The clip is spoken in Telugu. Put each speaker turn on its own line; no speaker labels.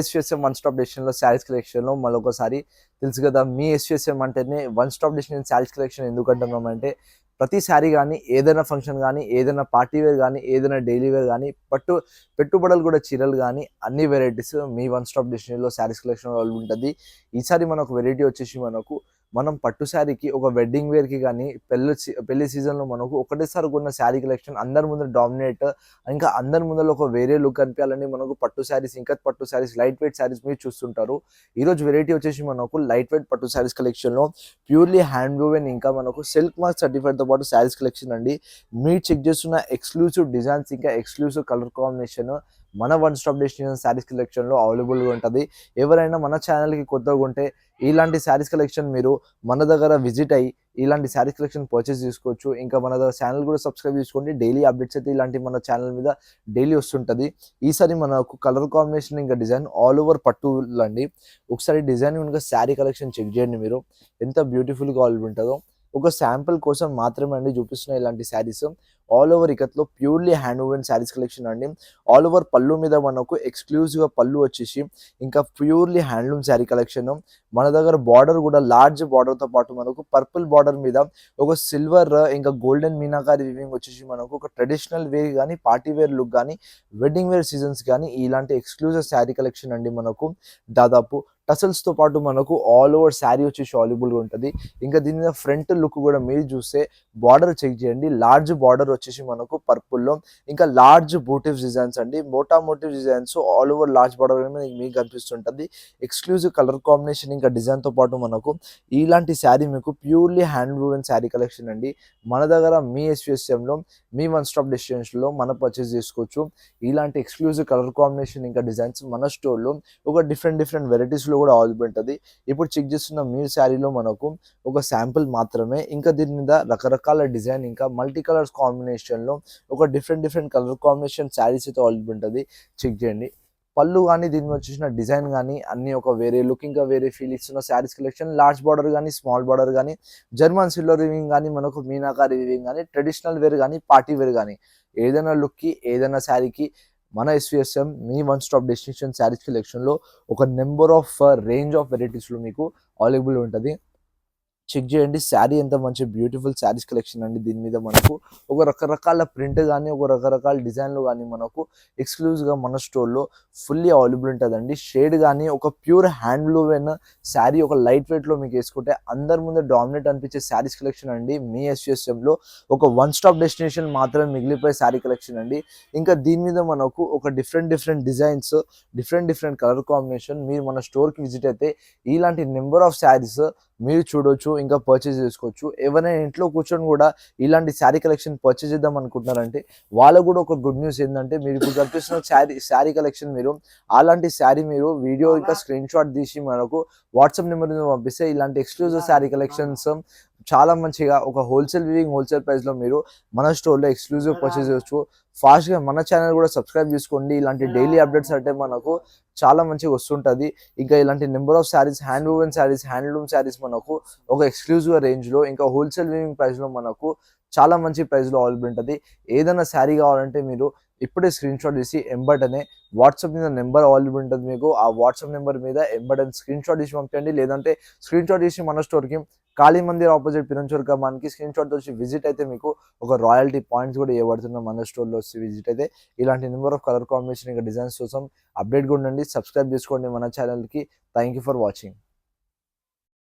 ఎస్యూఎస్ఎం వన్ స్టాప్ డెస్టినేషన్లో శారీస్ కలెక్షన్లో మరొకసారి తెలుసు కదా మీ ఎస్యూఎస్ఎం అంటేనే one stop destination sarees collection ఎందుకు అంటున్నామంటే ప్రతి శారీ కానీ ఏదైనా ఫంక్షన్ కానీ ఏదైనా పార్టీ వేర్ కానీ ఏదైనా డైలీ వేర్ కానీ పట్టు పెట్టుబడులు కూడా చీరలు కానీ అన్ని వెరైటీస్ మీ వన్ స్టాప్ డెస్టినేషన్లో శారీస్ కలెక్షన్ ఉంటుంది. ఈసారి మనకు వెరైటీ వచ్చేసి మనకు మనం పట్టు శారీకి ఒక వెడ్డింగ్ వేర్కి కానీ పెళ్ళి పెళ్ళి సీజన్లో మనకు ఒకటేసారి కొన్న శారీ కలెక్షన్ అందరి ముందర డామినేట్ ఇంకా అందరి ముందర ఒక వేరే లుక్ కనిపించాలని మనకు పట్టు శారీస్ ఇంకా పట్టు శారీస్ లైట్ వెయిట్ శారీస్ మీరు చూస్తుంటారు. ఈరోజు వెరైటీ వచ్చేసి మనకు లైట్ వెయిట్ పట్టు శారీస్ కలెక్షన్లో ప్యూర్లీ హ్యాండ్ వూవెన్ ఇంకా మనకు సిల్క్ మార్క్ సర్టిఫైడ్తో పాటు శారీస్ కలెక్షన్ అండి. మీరు చెక్ చేస్తున్న ఎక్స్క్లూసివ్ డిజైన్స్ ఇంకా ఎక్స్క్లూసివ్ కలర్ కాంబినేషన్ మన వన్ స్టాప్ డెస్టినేషన్ శారీస్ కలెక్షన్లో అవైలబుల్గా ఉంటుంది. ఎవరైనా మన ఛానల్కి కొత్తగా ఉంటే ఇలాంటి శారీస్ కలెక్షన్ మీరు మన దగ్గర విజిట్ అయ్యి ఇలాంటి శారీస్ కలెక్షన్ పర్చేస్ చేసుకోవచ్చు. ఇంకా మన దగ్గర ఛానల్ కూడా సబ్స్క్రైబ్ చేసుకోండి. డైలీ అప్డేట్స్ అయితే ఇలాంటి మన ఛానల్ మీద డైలీ వస్తుంటుంది. ఈసారి మనకు కలర్ కాంబినేషన్ ఇంకా డిజైన్ ఆల్ ఓవర్ పట్టు అండి ఒకసారి డిజైన్ ఇంకా శారీ కలెక్షన్ చెక్ చేయండి మీరు. ఎంత బ్యూటిఫుల్గా ఆల్ ఉంటుందో. ఒక శాంపుల్ కోసం మాత్రమే అండి చూపిస్తున్న ఇలాంటి saris. All over ఇకత్లో purely hand woven sarees collection అండి. ఆల్ ఓవర్ పళ్ళు మీద మనకు ఎక్స్క్లూజివ్గా పళ్ళు వచ్చేసి ఇంకా ప్యూర్లీ హ్యాండ్లూమ్ శారీ కలెక్షన్ మన దగ్గర బార్డర్ కూడా లార్జ్ బార్డర్తో పాటు మనకు పర్పుల్ బార్డర్ మీద ఒక సిల్వర్ ఇంకా గోల్డెన్ మీనాకారి వివింగ్ వచ్చేసి మనకు ఒక ట్రెడిషనల్ వేర్ కానీ పార్టీ వేర్ లుక్ కానీ వెడ్డింగ్ వేర్ సీజన్స్ కానీ ఇలాంటి ఎక్స్క్లూజివ్ శారీ కలెక్షన్ అండి మనకు. దాదాపు టసల్స్తో పాటు మనకు ఆల్ ఓవర్ శారీ వచ్చేసి అవైలబుల్ ఉంటుంది. ఇంకా దీని మీద ఫ్రంట్ లుక్ కూడా మీరు చూస్తే బార్డర్ చెక్ చేయండి. లార్జ్ బార్డర్ వచ్చేసి మనకు పర్పుల్లో లో. ఇంకా లార్జ్ బోటివ్ డిజైన్స్ అండి. మోటా motif designs all over large border మీకు కనిపిస్తుంటుంది. ఎక్స్క్లూజివ్ కలర్ కాంబినేషన్ ఇంకా డిజైన్తో పాటు మనకు ఇలాంటి శారీ మీకు purely hand woven saree collection అండి. మన దగ్గర మీ SVSM లో మీ వన్ స్టాప్లో మనం పర్చేస్ చేసుకోవచ్చు. ఇలాంటి ఎక్స్క్లూజివ్ కలర్ కాంబినేషన్ ఇంకా డిజైన్స్ మన స్టోర్లో ఒక డిఫరెంట్ డిఫరెంట్ వెరైటీస్లో కూడా అవైలబుల్ ఉంటుంది ఇప్పుడు చెక్ చేస్తున్న మీ శారీలో మనకు ఒక శాంపుల్ మాత్రమే. ఇంకా దీని మీద రకరకాల డిజైన్ ఇంకా మల్టీ కలర్స్ కాంబినేషన్లో ఒక different different colour combination sarees అయితే అవైలబుల్ ఉంటుంది చెక్ చేయండి. పళ్ళు కానీ దీని మీద వచ్చేసిన డిజైన్ కానీ అన్నీ ఒక వేరే లుక్ ఇంకా వేరే ఫీల్ ఇస్తున్న శారీస్ కలెక్షన్. లార్జ్ బార్డర్ కానీ స్మాల్ బార్డర్ కానీ జర్మన్ సిల్వర్ రివింగ్ కానీ మనకు మీనాకారి రివింగ్ కానీ ట్రెడిషనల్ వేర్ కానీ పార్టీ వేర్ కానీ ఏదైనా లుక్కి ఏదైనా శారీకి మన ఎస్విఎస్ఎం మీ వన్ స్టాప్ డెస్టినేషన్ శారీస్ కలెక్షన్లో ఒక నెంబర్ ఆఫ్ రేంజ్ ఆఫ్ వెరైటీస్లో మీకు అవైలబుల్ ఉంటుంది. చెక్ చేయండి. శారీ ఎంత మంచి బ్యూటిఫుల్ శారీస్ కలెక్షన్ అండి. దీని మీద మనకు ఒక రకరకాల ప్రింట్ కానీ ఒక రకరకాల డిజైన్లు కానీ మనకు ఎక్స్క్లూజివ్గా మన స్టోర్లో ఫుల్లీ అవైలబుల్ ఉంటుందండి. షేడ్ కానీ ఒక ప్యూర్ హ్యాండ్లూమెన్ శారీ ఒక లైట్ వెయిట్లో మీకు వేసుకుంటే అందరి ముందు డామినేట్ అనిపించే శారీస్ కలెక్షన్ అండి. మీ ఎస్యూఎస్ఎంలో ఒక వన్ స్టాప్ డెస్టినేషన్ మాత్రమే మిగిలిపోయే శారీ కలెక్షన్ అండి. ఇంకా దీని మీద మనకు ఒక different different designs different different colour combination మీరు మన స్టోర్కి విజిట్ అయితే ఇలాంటి నెంబర్ ఆఫ్ శారీస్ మీరు చూడొచ్చు ఇంకా పర్చేస్ చేసుకోవచ్చు. ఎవరైనా ఇంట్లో కూర్చొని కూడా ఇలాంటి శారీ కలెక్షన్ పర్చేస్ చేద్దాం అనుకుంటున్నారంటే వాళ్ళకు కూడా ఒక గుడ్ న్యూస్ ఏంటంటే మీరు ఇప్పుడు కనిపిస్తున్న శారీ శారీ కలెక్షన్ మీరు అలాంటి శారీ మీరు వీడియో ఇంకా స్క్రీన్ షాట్ తీసి మనకు వాట్సాప్ నెంబర్ పంపిస్తే ఇలాంటి ఎక్స్క్లూజివ్ శారీ కలెక్షన్స్ చాలా మంచిగా ఒక హోల్సేల్ వివింగ్ హోల్సేల్ ప్రైస్లో మీరు మన స్టోర్లో ఎక్స్క్లూజివ్ పర్చేస్ చేయవచ్చు ఫాస్ట్గా మన ఛానల్ కూడా సబ్స్క్రైబ్ చేసుకోండి. ఇలాంటి డైలీ అప్డేట్స్ అంటే మనకు చాలా మంచిగా వస్తుంటుంది. ఇంకా ఇలాంటి number of sarees hand woven sarees handloom sarees మనకు ఒక ఎక్స్క్లూజివ్ రేంజ్లో ఇంకా హోల్సేల్ వివింగ్ ప్రైస్లో మనకు చాలా మంచి ప్రైస్లో అవైలబుల్ ఉంటుంది. ఏదైనా శారీ కావాలంటే మీరు ఇప్పుడే స్క్రీన్ షాట్ తీసి ఎంబటనే వాట్సాప్ మీద నెంబర్ అవైలబుల్ ఉంటుంది మీకు. ఆ వాట్సాప్ నెంబర్ మీద ఎంబటన్ స్క్రీన్ షాట్ తీసి పంపించండి లేదంటే స్క్రీన్ షాట్ తీసి మన స్టోర్కి కాళీ మందిర్ ఆపోజిట్ పిరంచూర్ మనకి స్క్రీన్ షాట్ వచ్చి విజిట్ అయితే మీకు ఒక రాయల్టీ పాయింట్స్ కూడా ఇవ్వబడుతున్నాం మన స్టోర్లో వచ్చి విజిట్ అయితే. ఇలాంటి నెంబర్ ఆఫ్ కలర్ కాంబినేషన్ ఇంకా డిజైన్స్ కోసం అప్డేట్ కూడా ఉండండి. సబ్స్క్రైబ్ చేసుకోండి మన ఛానల్కి థ్యాంక్ యూ ఫర్ వాచింగ్